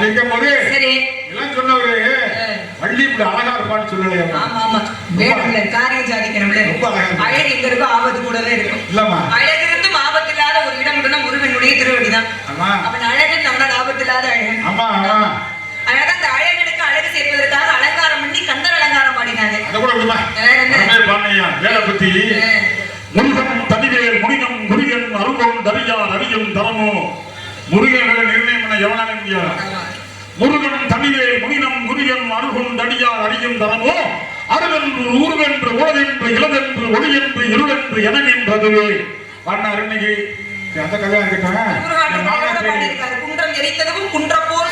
அப்படி இருக்கும் போது சரி. எல்லாம் சொன்னவரு வள்ளி இப்படி அழகா இருப்பான்னு சொல்லலையா. ஆமா ஆமா வேணும்ல காரியம் சாதிக்கணும்ல ரொம்ப அழகா இருக்கு. அழகு எங்க இருக்கோ ஆபத்து கூடவே இருக்கும். இல்லம்மா. அழகு இருந்தும் ஆபத்து இல்லாத ஒரு இடம் மட்டும்தான் முருகனுடைய திருவடிதான். ஆமா. அவன் அழகு நம்மளால் ஆபத்து இல்லாத அழகன் ஆமா ஆமா. அதனால அந்த அழகனுக்கு அழகு சேர்ப்பதற்காக அலங்காரம் பண்ணி கந்தர் அலங்காரம் பாடினாங்க. அத கூட விடுமா? வேற என்ன? அருமையா பாடுனையா வேலை பத்தி. அஹ், முருகன் தனிவேல் முனிகம் முருகன் அருகம் தரியார் அறியும் தரமோ முருகன் நிர்ணயம் பண்ண எவனால முடியாது. முருகன் தனிவேல் முனினம் முருகன் அருகும் தடியார் அறியும் தரமோ அருகென்று ஊர்வென்று உலகென்று இளதென்று ஒளியென்று இருளென்று எனகின்றதுவே இன்னைக்கு சரி, அந்த கதையா இருக்கட்டும் முருகாண்டு என் மாமா கூட தேடி- பாடியிருக்காரு. குன்றம் எரித்ததும் குன்றப்போர்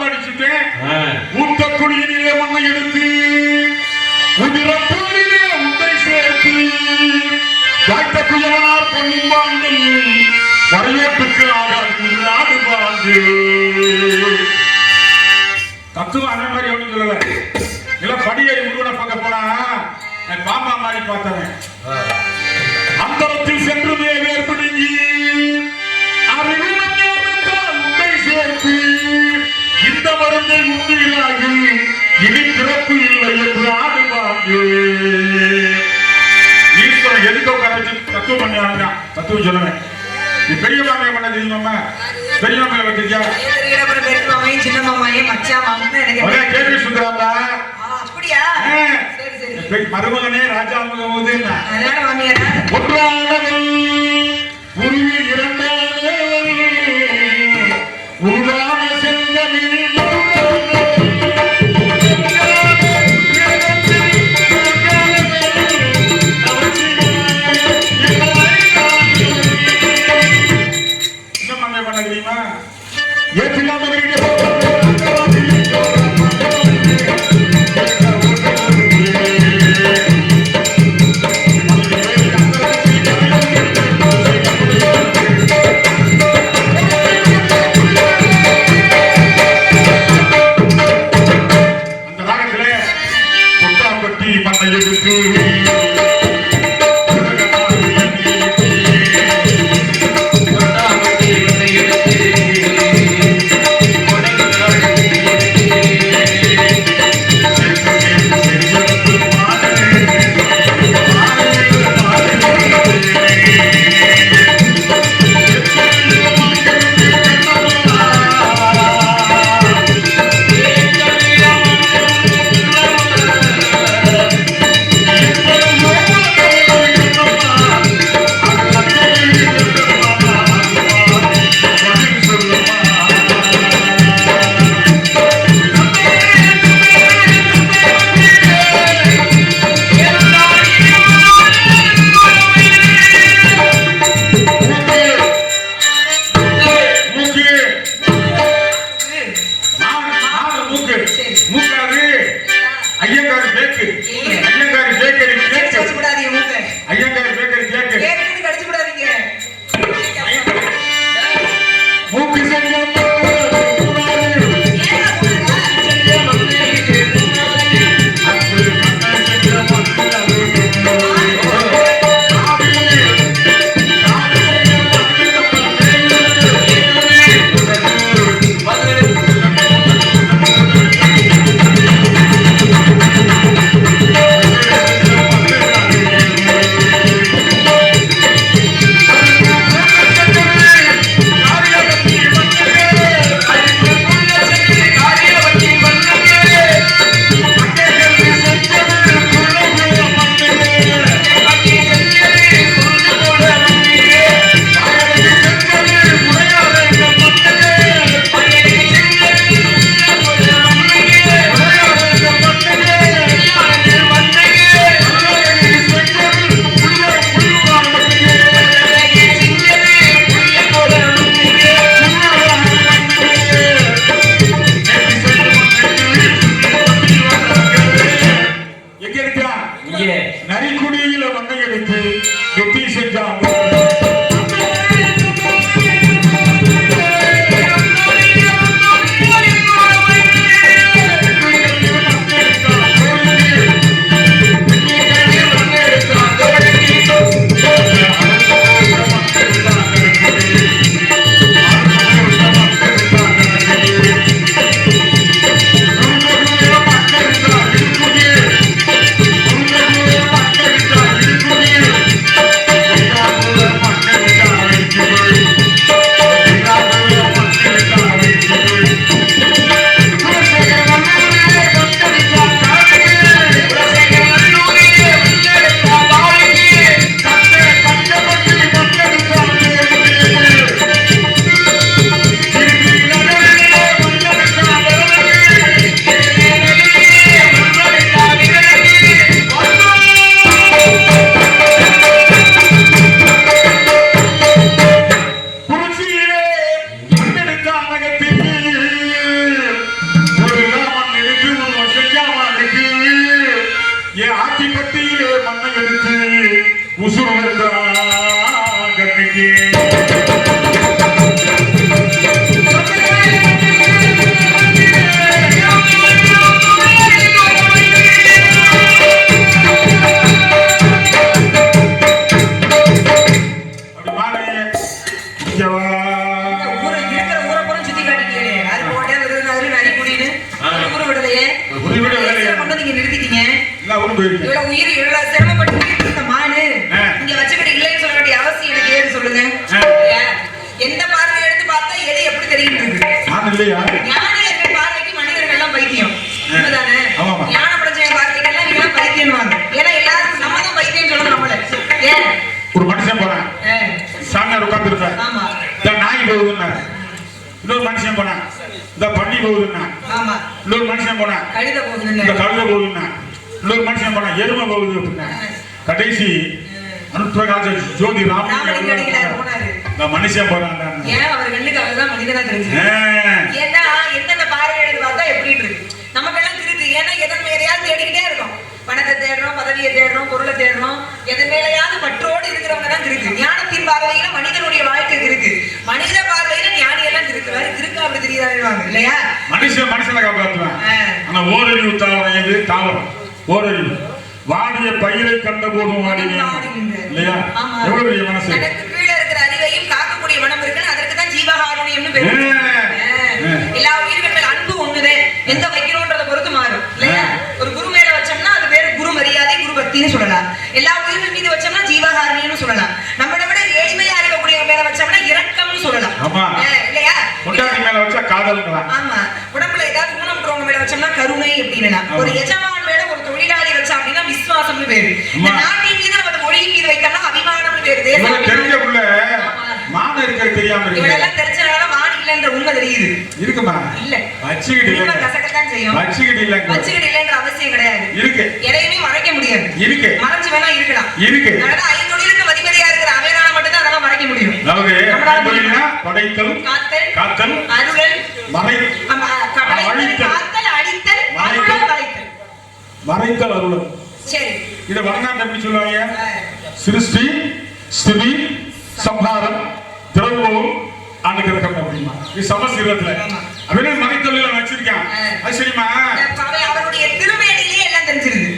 யாரு பாம்பாடிச்சுட்டு ஊத்த குடியிலே மண்ணை எடுத்து உதிரப்பூரிலே உண்டை சேர்த்து காய்த்த குயவனார் பொன்பாண்டு வரவேற்புக்கு நாடு பாண்டு தத்துவம் அந்த மாதிரி ஒன்றும் சொல்லல இல்ல படியை முருகனை பார்க்க போனா பாம்பா மாதிரி பார்த்தவன். தெரியுமாம்மா பெரிய மாமையை வச்சிருக்கியா பெரிய மாமையும், சின்ன மாமையும், மச்சான் மாமனும் எனக்கு? கேள்வி அப்படியா? சரி சரி. மருமகனே ராஜா முகமது அதனால இவ்வளவு உயிர், இவ்வளவு சிரமப்பட்டு இந்த மானு, ஆ. இங்க வச்சுக்கிட்டு இல்லைன்னு சொல்ல வேண்டிய அவசியம் எனக்கு சொல்லுங்க? எந்த பார்வை எடுத்து பார்த்தா எலி எப்படி தெரியுது நான் இல்லையா ஞானியர்கள் பார்வைக்கு மனிதர்கள் எல்லாம் பைத்தியம் உண்மைதானே? ஆமாமா. ஞான படைச்சவன் பார்வைக்கெல்லாம் இவங்க எல்லாம் பைத்தியம்னுவாங்க. ஏன்னா எல்லாருக்கும் நம்ம தான் பைத்தியம் சொல்லணும் நம்மள. ஏன்? ஒரு மனுஷன் போனான் ஆ. சாமியார் உட்கார்ந்துருப்பேன் ஆமா இந்த நாய் போகுதுன்னா இன்னொரு மனுஷன் போனான் இந்த பன்னி போகுதுன்னா ஆமா இன்னொரு மனுஷன் போனான் கழுத போகுதுன்னு இந்த கழுதை போகுதுன்னா இன்னொரு மனுஷன் போனான் எருமை போகுது கடைசி அனுப்பிரகாச ஜோதி ராமலிங்க மனுஷன் போறான் ஏன் அவர் கண்ணுக்கு அவர்தான் மனிதனா தெரிஞ்சு. ஏன்னா எந்தெந்த பார்வை எடுத்து பார்த்தா எப்படி இருக்கு? நமக்கெல்லாம் திருக்கு ஏன்னா எதன் மேலையாவது தேடிக்கிட்டே இருக்கோம். பணத்தை தேடுறோம் பதவியை தேடுறோம் பொருளை தேடுறோம். எதன் மேலையாவது பற்றோடு இருக்கிறவங்க தான் இருக்கு ஞானத்தின் பார்வையில மனிதனுடைய வாழ்க்கை இருக்கு மனித பார்வையில ஞானி எல்லாம் இருக்கிறாரு இருக்கு அப்படி இல்லையா? மனுஷன் மனுஷனை காப்பாற்றுவான் ஆ. ஆஆனா ஓரறிவு தாவரம் எது? தாவரம். ஓரறிவு வாடிய பயிரை கண்ட போதும் வாடினேன். இல்லையா? ஆமா. எவ்வளவு பெரிய மனசு? தனக்கு கீழே இருக்கிற அறிவையும் காக்கக்கூடிய மனம் இருக்குன்னு அதற்கு தான் ஜீவகாருண்யம்னு பேரு. எல்லா உயிர்கள் அன்பு ஒண்ணுதே. எந்த வைக்கிறோன்றத பொறுத்து மாறும். இல்லையா? ஒரு குரு மேல வச்சோம்னா அது பேரு குரு மரியாதை குரு பக்தின்னு சொல்லலாம். எல்லா உயிர்கள் மீது வச்சோம்னா ஜீவகாருண்யம்னு சொல்லலாம். நம்மளை விட எளிமையா இருக்கக்கூடிய மேல வச்சோம்னா இரக்கம்னு சொல்லலாம். இல்லையா? மேல வச்சா ஆமா. உடம்புல ஏதாவது ஊனமுற்றவங்க மேல வச்சோம்னா கருணை அப்படின்னா. ஒரு எஜமான் மேல ஒரு தொழிலாளி வச்சா அப்படின்னா விசுவாசம்னு பேரு. இந்த. நாட்டின் மீது நம்ம மொழியின் மீது வைக்கணும் அபிமானம்னு பேரு. தேச இவனுக்கு தெரிஞ்ச ஆமா. மானம் இருக்கிறது தெரியாம இருக்கு. இவளெல்லாம் தெரிச்சனால மாடு இல்லைன்ற உண்மை தெரியுது. இருக்குமா? இல்ல. வச்சுக்கிட்டு இல்ல கசக்கத்தான் செய்யும். வச்சுக்கிட்டு இல்லைங்க வச்சுக்கிட்டு இல்லைன்ற அவசியம் கிடையாது. இருக்கு. எதையுமே மறைக்க முடியாது. இருக்கு. மறைச்சு வேணா இருக்கலாம். இருக்கு. அதனால ஐந்தொழிலுக்கு மதிமதியா இருக்கிற அவையனால மட்டும்தான் அதெல்லாம் மறைக்க முடியும். அதாவது படைத்தல் காத்தல் காத்தல் அருளல் மறை அழித்தல். காத்தல் அழித்தல் மறைத்தல் அருளல். சரி. இதை வடநாட்டு எப்படி சொல்லுவாங்க. சிருஷ்டி ஸ்திதி சம்ஹாரம் திரவம் அனுகிரகம் அப்படிமா. இது சமஸ்கிருதத்துல. அப்படியே மறைத்தொழில வச்சிருக்கான். அது அவை அவருடைய திருமேனிலேயே எல்லாம் தெரிஞ்சிருது.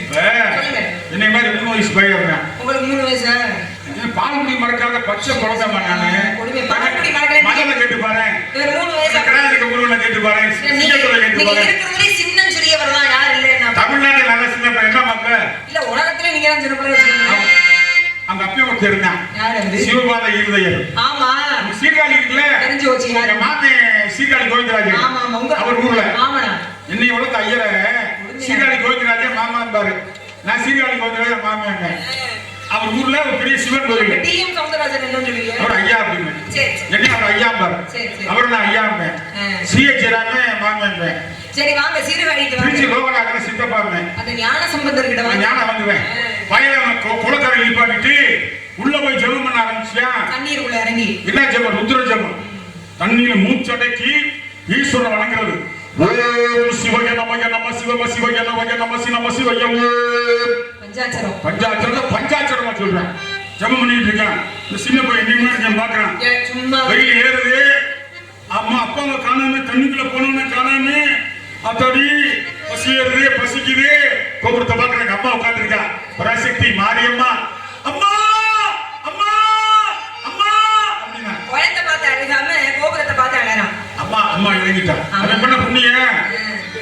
என்னை மாதிரி மூணு வயசு பையன் இருக்கேன் உங்களுக்கு மூணு வயசா? இது பால்குடி மறக்காத பச்சை குழந்தைமா நானு. மகளை கேட்டு பாரு மூணு வயசா இருக்க முருகனை கேட்டு பாரு சிங்கத்துல கேட்டு பாரு இருக்கிறதுலே சின்ன சிறியவர் தான் யார் இல்லைன்னா? தமிழ்நாட்டுல நல்ல சின்ன பையன். இல்ல உலகத்திலே நீங்க தான் சின்ன பிள்ளை வச்சிருக்கீங்க. அந்த அப்பே ஒருத்தர் இருந்தான் சிவபாத இருதயர் ஆமா. சீர்காழி இருக்குல்ல? தெரிஞ்சு வச்சு எங்க மாமன் சீர்காழி கோவிந்தராஜன் ஆமா ஆமா. உங்க அவர் ஊர்ல. ஆமாடா என்னை வளர்த்த ஐயரை. சீர்காழி கோவிந்தராஜன் மாமா பாரு. நான் சீர்காழி கோவிந்தராஜன் மாமன் அவர் ஊர்ல ஒரு பெரிய சிவன் கோவில் டிஎம் சவுந்தரராஜன் என்ன சொல்லுவீங்க? அவர் ஐயா அப்படின்னு. என்ன அவர் ஐயா பாரு சரி, சரி. அவர் நான் ஐயா. சிஹெச் மாமன் சரி வாங்க சீர்காழிக்கு திருச்சி வாங்க. லோகநாதன சித்தப்பாங்க அந்த ஞான சம்பந்தர் கிட்ட நான் வாங்க. ஞானம் வந்துவேன் வயல குளக்கரை நிப்பாட்டிட்டு உள்ள போய் ஜெபம் பண்ண ஆரம்பிச்சியா? தண்ணீர் உள்ள இறங்கி. என்ன ஜெபம்? ருத்ர ஜெபம். தண்ணியில மூச்சடக்கி ஈஸ்வரன் வணங்குறது. ஓம் சிவய நமய நம சிவம சிவய நமய நம சி நம சிவய பஞ்சாச்சரம் சொல்றேன். ஜெபம் பண்ணிட்டு இருக்கேன். இந்த சின்ன பையன் நீ நான் பாக்குறேன் சும்மா. வெயில் ஏறுது. அம்மா அப்பாவை காணாம தண்ணிக்குள்ள போனவன காணாம. அத்தடி பசி ஏறுது பசிக்குது. கோபுரத்தை பாக்குறேன் எங்க அம்மா உட்காந்துருக்கா பராசக்தி மாரியம்மா. அம்மா! அம்மா! அம்மா! அப்படின்னா. குழந்தை பார்த்து அழுகாம கோபுரத்தை பார்த்து அழறான். அம்மா அம்மா இறங்கிட்டா. அவன் பண்ண புண்ணிய?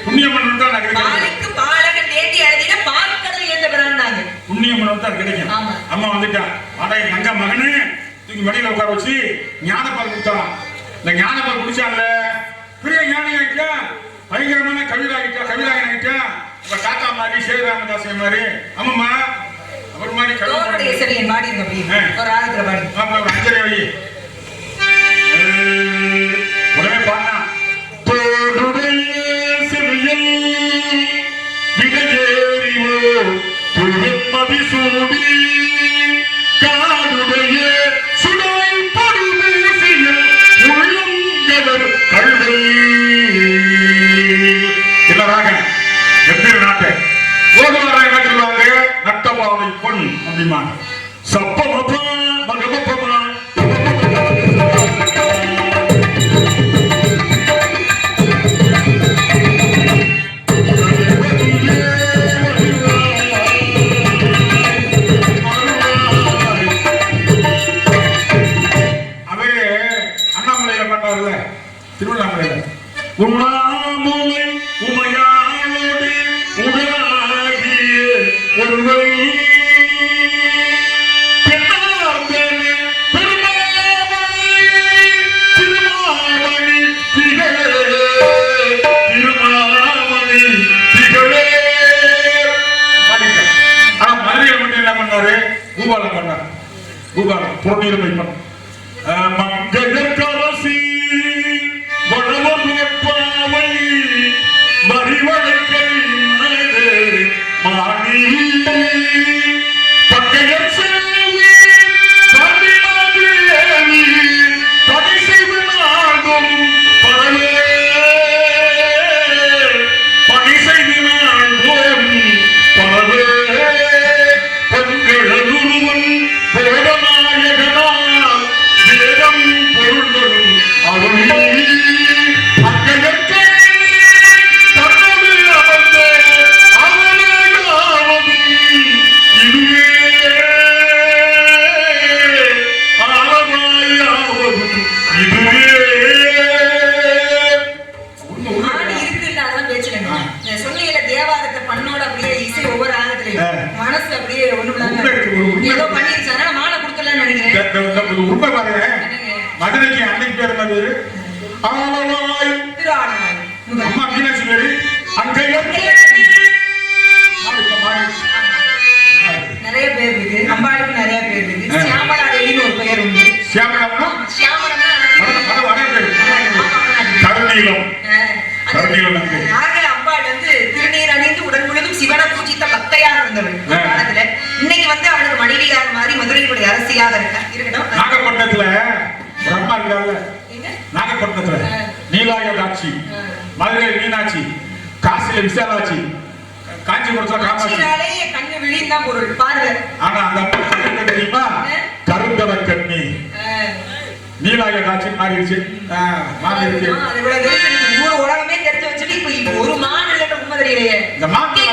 புண்ணியம் பண்ணணும் தான் பாலுக்கு பாலகன் வேண்டி அழுதின பாற்கடல் ஏந்த பிறான்னாங்க புண்ணியம் பண்ணணும் தான் கிடைக்கும். அம்மா வந்துட்டா. ஆடா என் தங்க மகனு. தூக்கி மடியில உட்கார வச்சு ஞானப்பால் கொடுத்தான் இந்த ஞானப்பால் குடிச்சான்ல. பெரிய ஞானி ஆயிட்டா பயங்கரமான கவிதாகிட்டா ஆயிட்டா இப்ப தாத்தா மாதிரி சேதுராமதாசன் மாதிரி. ஆமாம்மா. அவர் மாதிரி கவிதை பாடி. ஒரு ஆழத்துல பாடி பாப்பா, அம்மா திருநீர் அணிந்து உடல் முழுதும் பூஜித்த பக்தையாக இருந்தவள் இன்னைக்கு வந்து அவளுக்கு மனைவியார் மாதிரி மதுரையினுடைய அரசியாக இருக்கார் காஞ்சியில விசாலாட்சி காஞ்சிபுரத்துல காமாட்சி கண்ணு பொருள் பாருங்க. ஆனா அந்த தெரியுமா? கருந்தவ கண்ணி. நீலாக காட்சி மாறிடுச்சு. மாறி இருக்கு ஊர் உலகமே தெரிஞ்சு வச்சுட்டு இப்ப ஒரு மாநில உண்மை தெரியலையே. இந்த மாநில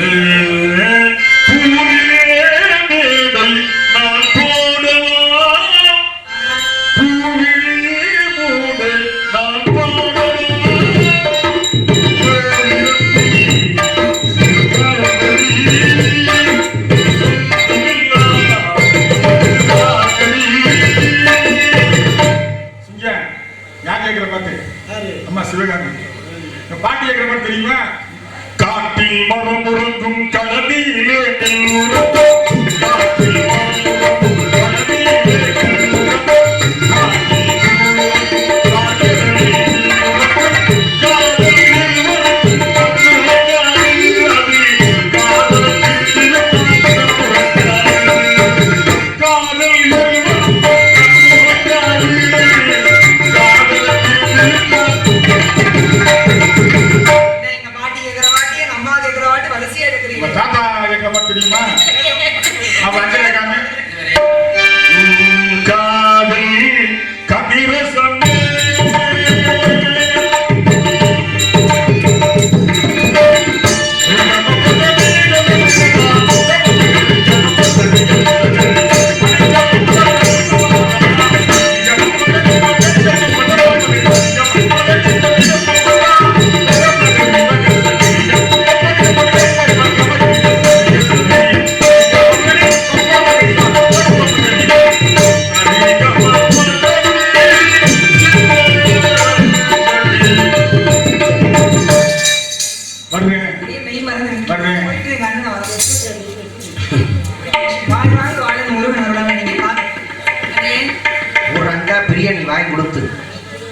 Yeah.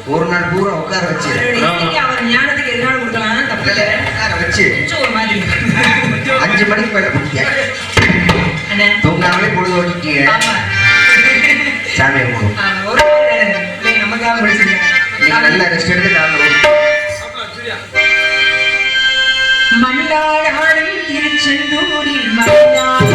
ஒரு நாள் பூரா உட்கார வச்சு. அவர் ஞானத்துக்கு எதனால கொடுக்கலாம் தப்பில்ல உட்கார வச்சு. ஒரு மாதிரி அஞ்சு மணிக்கு மேல பிடிக்க தூங்காமலே பொழுது ஓட்டிட்டீங்க சாமியை போடும் நமக்காக படிச்சீங்க நல்லா ரெஸ்ட் எடுத்து காலைல மன்னாள் திருச்செந்தூரில் மன்னாள்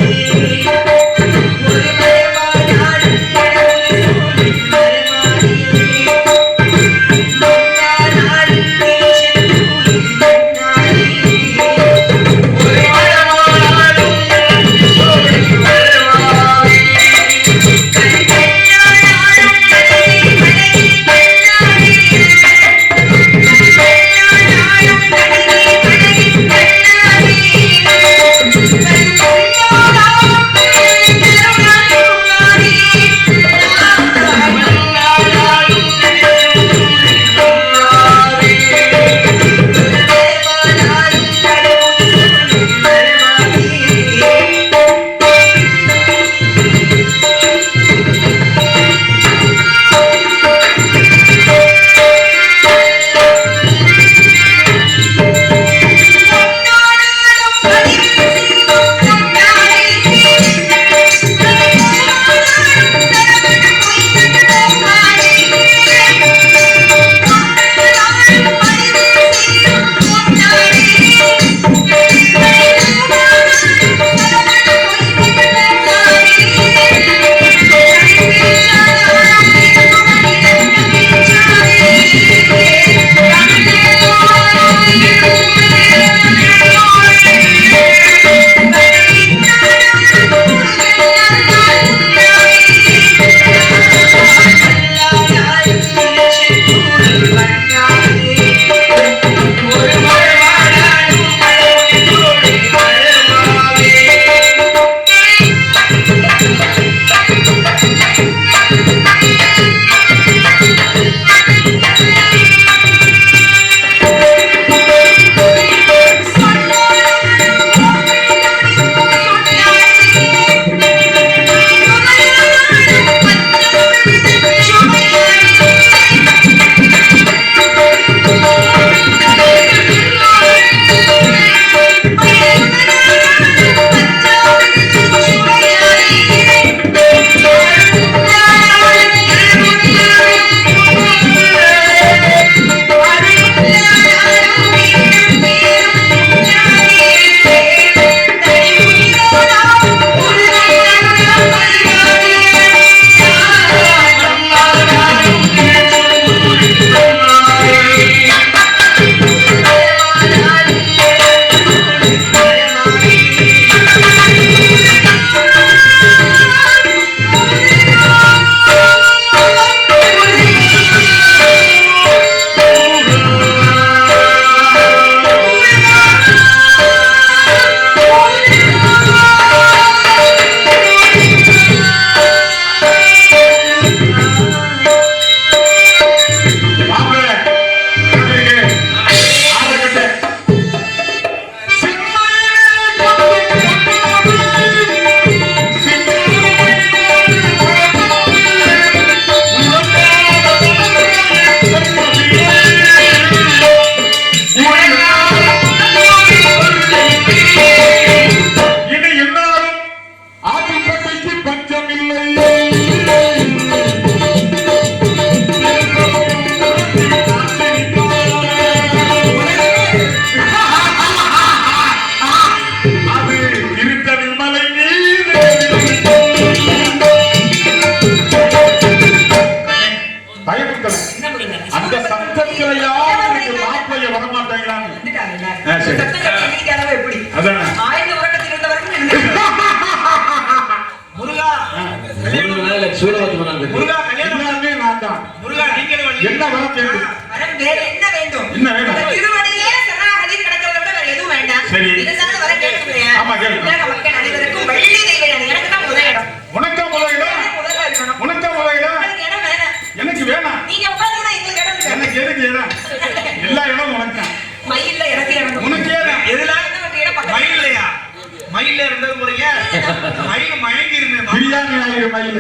மைல்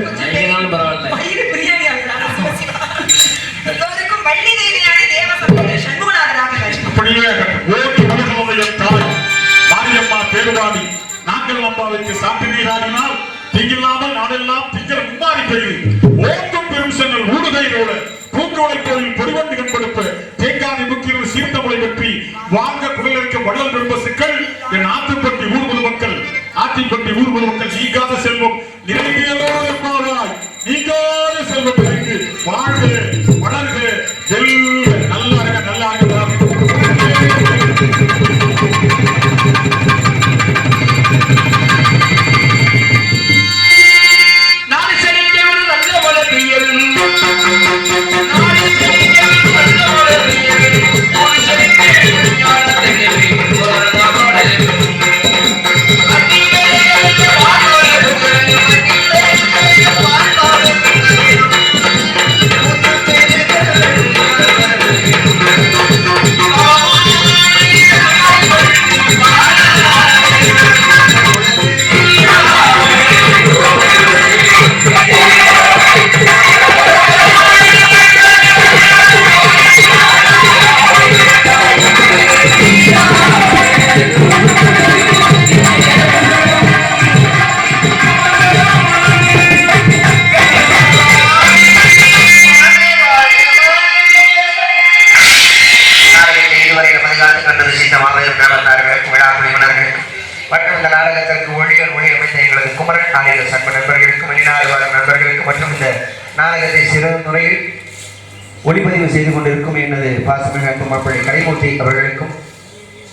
இருக்கும் எனது பாசமிகு அன்பு மாப்பிள்ளை கலைமூர்த்தி அவர்களுக்கும்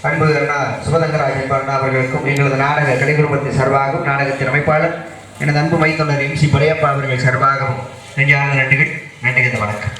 அன்பு அண்ணா சுபதங்கராஜ் அண்ணா அவர்களுக்கும் எங்களது நாடக கலைகுடும்பத்தின் சார்பாகவும் நாடகத்தின் அமைப்பாளர் எனது அன்பு மைத்தொண்டர் எம் சி படையப்பா அவர்கள் சார்பாகவும் நெஞ்சார்ந்த நன்றிகள் நன்றிகள் வணக்கம்.